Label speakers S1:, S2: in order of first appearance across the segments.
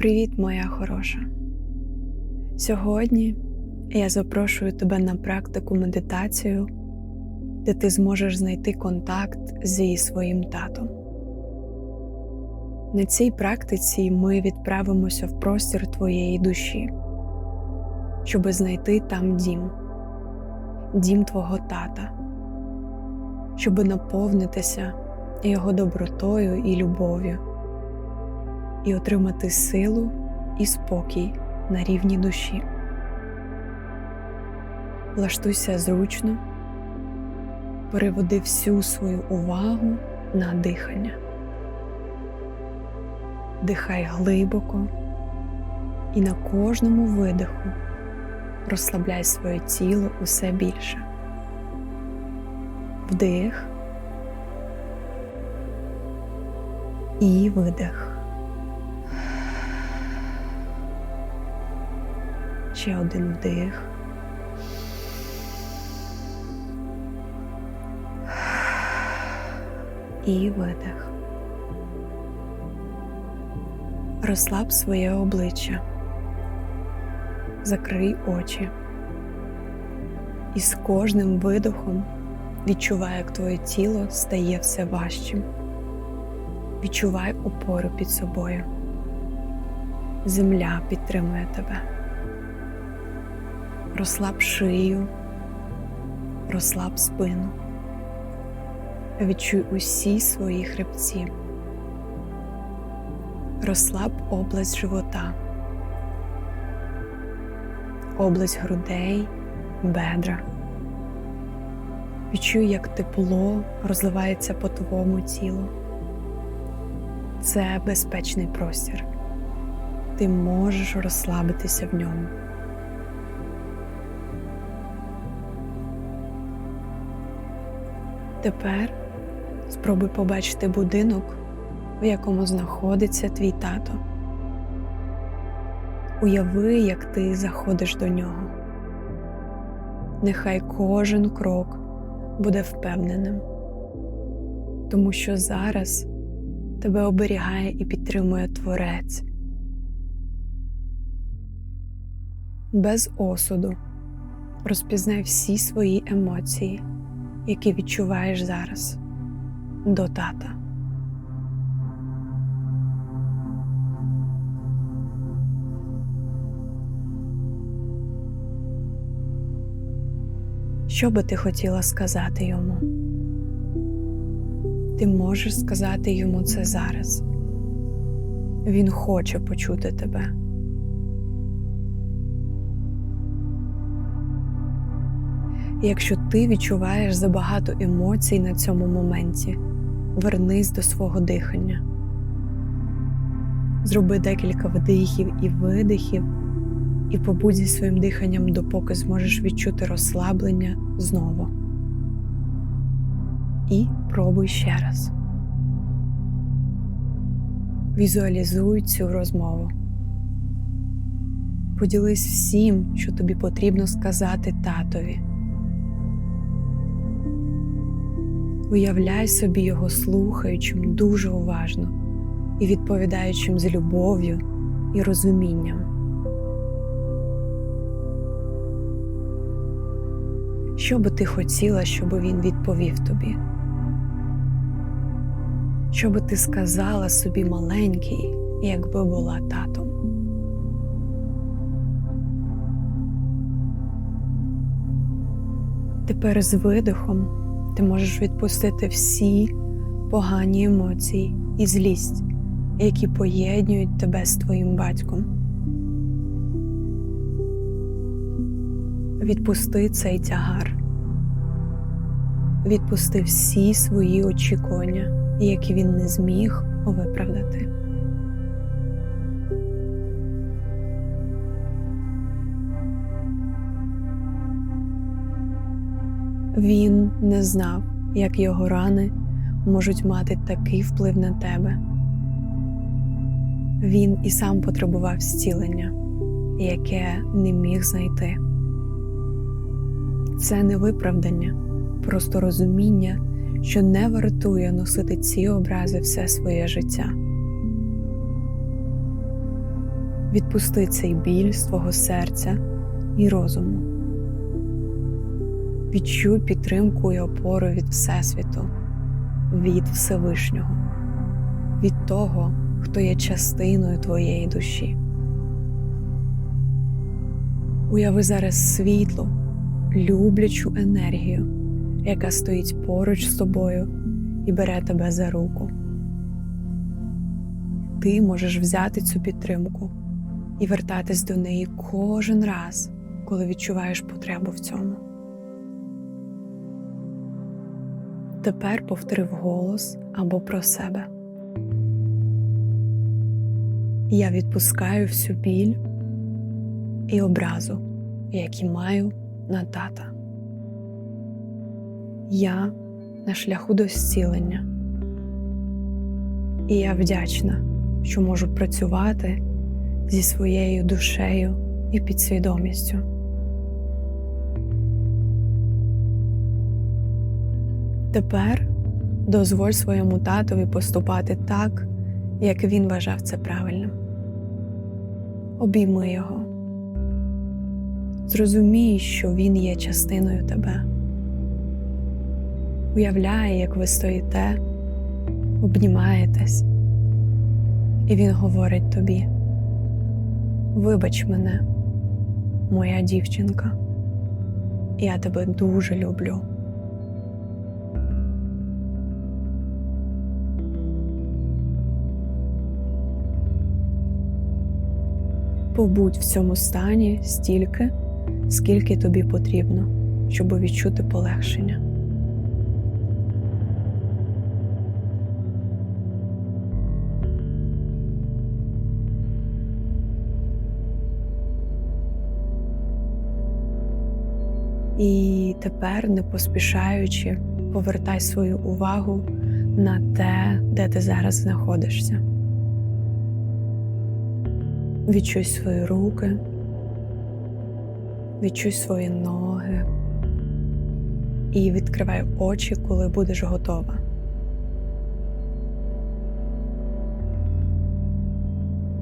S1: Привіт, моя хороша. Сьогодні я запрошую тебе на практику медитацію, де ти зможеш знайти контакт зі своїм татом. На цій практиці ми відправимося в простір твоєї душі, щоби знайти там дім, дім твого тата, щоби наповнитися його добротою і любов'ю і отримати силу і спокій на рівні душі. Влаштуйся зручно, переводи всю свою увагу на дихання. Дихай глибоко і на кожному видиху розслабляй своє тіло усе більше. Вдих і видих. Ще один вдих. І видих. Розслаб своє обличчя. Закрий очі. І з кожним видохом відчувай, як твоє тіло стає все важчим. Відчувай опору під собою. Земля підтримує тебе розслаб шию, розслаб спину, відчуй усі свої хребці, розслаб область живота, область грудей, бедра. Відчуй, як тепло розливається по твоєму тілу. Це безпечний простір. Ти можеш розслабитися в ньому. Тепер спробуй побачити будинок, в якому знаходиться твій тато. Уяви, як ти заходиш до нього. Нехай кожен крок буде впевненим, тому що зараз тебе оберігає і підтримує Творець. Без осуду розпізнай всі свої емоції які відчуваєш зараз до тата. Що би ти хотіла сказати йому? Ти можеш сказати йому це зараз. Він хоче почути тебе. Якщо ти відчуваєш забагато емоцій на цьому моменті, вернись до свого дихання. Зроби декілька вдихів і видихів, і побудь зі своїм диханням, допоки зможеш відчути розслаблення знову. І пробуй ще раз. Візуалізуй цю розмову. Поділись всім, що тобі потрібно сказати татові. Уявляй собі його слухаючим дуже уважно і відповідаючим з любов'ю і розумінням. Що би ти хотіла, щоб він відповів тобі? Що би ти сказала собі маленький, якби була татом? Тепер з видихом ти можеш відпустити всі погані емоції і злість, які поєднують тебе з твоїм батьком. Відпусти цей тягар, відпусти всі свої очікування, які він не зміг виправдати. Він не знав, як його рани можуть мати такий вплив на тебе. Він і сам потребував зцілення, яке не міг знайти. Це не виправдання, просто розуміння, що не вартує носити ці образи все своє життя. Відпусти цей біль з твого серця і розуму. Відчуй підтримку і опору від Всесвіту, від Всевишнього, від того, хто є частиною твоєї душі. Уяви зараз світлу, люблячу енергію, яка стоїть поруч з тобою і бере тебе за руку. Ти можеш взяти цю підтримку і вертатись до неї кожен раз, коли відчуваєш потребу в цьому. Тепер повтори вголос або про себе. Я відпускаю всю біль і образу, які маю на тата. Я на шляху до зцілення. І я вдячна, що можу працювати зі своєю душею і підсвідомістю. Тепер дозволь своєму татові поступати так, як він вважав це правильним. Обійми його. Зрозумій, що він є частиною тебе. Уявляй, як ви стоїте, обнімаєтесь, і він говорить тобі: Вибач мене, моя дівчинка, я тебе дуже люблю. Побудь в цьому стані стільки, скільки тобі потрібно, щоб відчути полегшення. І тепер, не поспішаючи, повертай свою увагу на те, де ти зараз знаходишся. Відчуй свої руки, відчуй свої ноги і відкривай очі, коли будеш готова.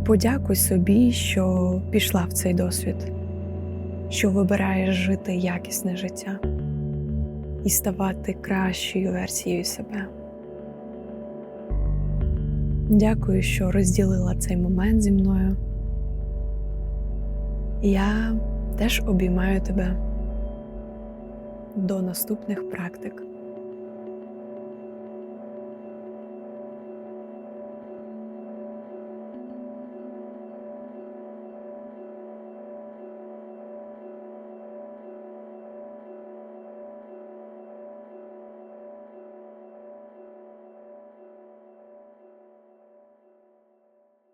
S1: Подякуй собі, що пішла в цей досвід, що вибираєш жити якісне життя і ставати кращою версією себе. Дякую, що розділила цей момент зі мною. Я теж обіймаю тебе до наступних практик.